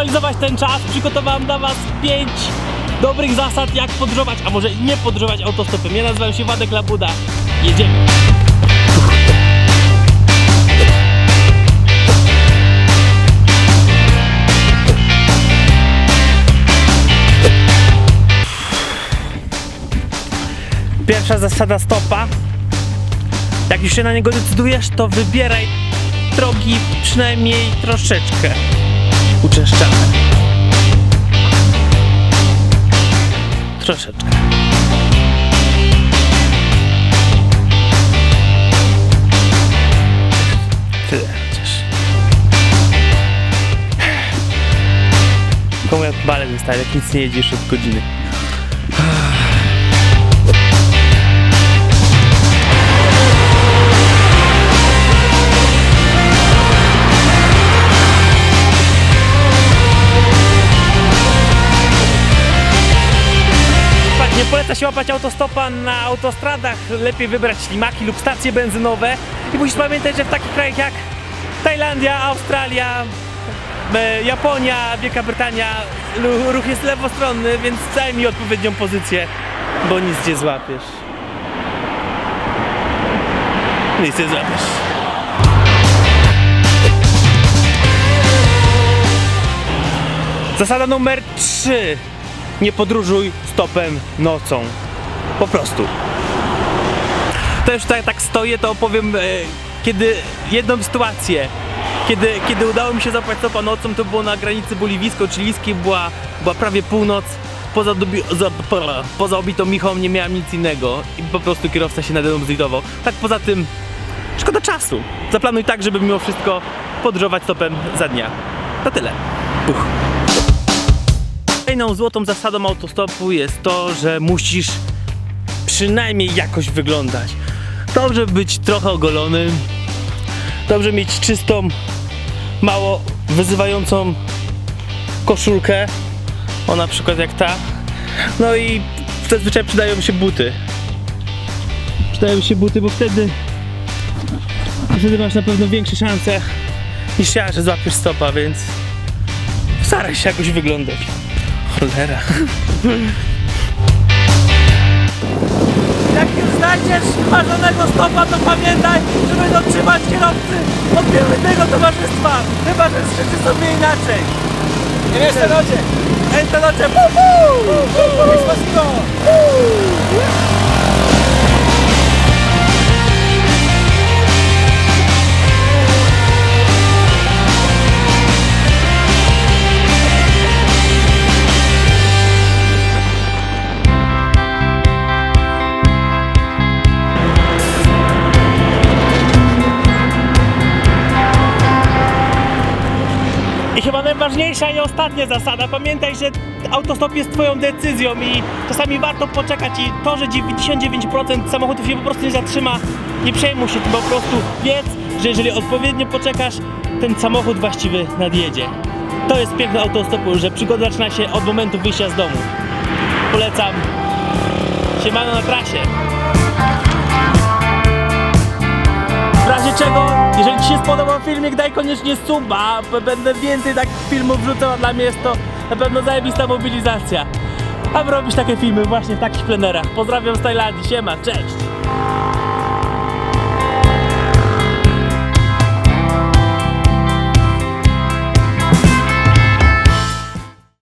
zoptymalizować ten czas, przygotowałem dla Was 5 dobrych zasad, jak podróżować, a może nie podróżować autostopem. Ja nazywam się Wadek Labuda. Jedziemy. Pierwsza zasada stopa. Jak już się na niego decydujesz, to wybieraj drogi przynajmniej troszeczkę uczęszczane. Troszeczkę. Tyle chociaż. Komu jak balet wystaje, jak nic nie jedziesz od godziny. Nie poleca się łapać autostopa na autostradach. Lepiej wybrać ślimaki lub stacje benzynowe. I musisz pamiętać, że w takich krajach jak Tajlandia, Australia, e, Japonia, Wielka Brytania ruch jest lewostronny, więc zajmij odpowiednią pozycję, bo nic nie złapiesz. Nic nie złapiesz. Zasada numer 3. Nie podróżuj stopem nocą. Po prostu. Już tutaj tak stoję, to opowiem e, kiedy jedną sytuację. Kiedy, kiedy udało mi się złapać stopa nocą, to było na granicy boliwijsko-chilijskiej, była, była prawie północ. Poza, dobi, za, po- poza obitą michą nie miałem nic innego i po prostu kierowca się nade mną zlitował. Tak poza tym, szkoda czasu. Zaplanuj tak, żeby mimo wszystko podróżować stopem za dnia. To tyle. Puch. Kolejną złotą zasadą autostopu jest to, że musisz przynajmniej jakoś wyglądać. Dobrze być trochę ogolonym, dobrze mieć czystą, mało wyzywającą koszulkę, o na przykład jak ta. No i zazwyczaj przydają się buty. Przydają się buty, bo wtedy wtedy masz na pewno większe szanse niż ja, że złapiesz stopa, więc staraj się jakoś wyglądać. Cholera. Jak już znajdziesz marzonego stopa, to pamiętaj, żeby dotrzymać kierowcy od pięknego towarzystwa. Chyba, że życzy sobie inaczej. En esta noche, Esta noche, pu, pu. despacito. I chyba najważniejsza i ostatnia zasada. Pamiętaj, że autostop jest twoją decyzją i czasami warto poczekać i to, że 99% samochodów się po prostu nie zatrzyma, nie przejmuj się tym po prostu. Wiedz, że jeżeli odpowiednio poczekasz, ten samochód właściwy nadjedzie. To jest piękne autostopu, że przygoda zaczyna się od momentu wyjścia z domu. Polecam. Siemano na trasie. W razie czego, jeżeli Ci się spodobał filmik, daj koniecznie suba, będę więcej takich filmów wrzucał, dla mnie jest to na pewno zajebista mobilizacja. Aby robić takie filmy właśnie w takich plenerach. Pozdrawiam z Tajlandii, siema, cześć!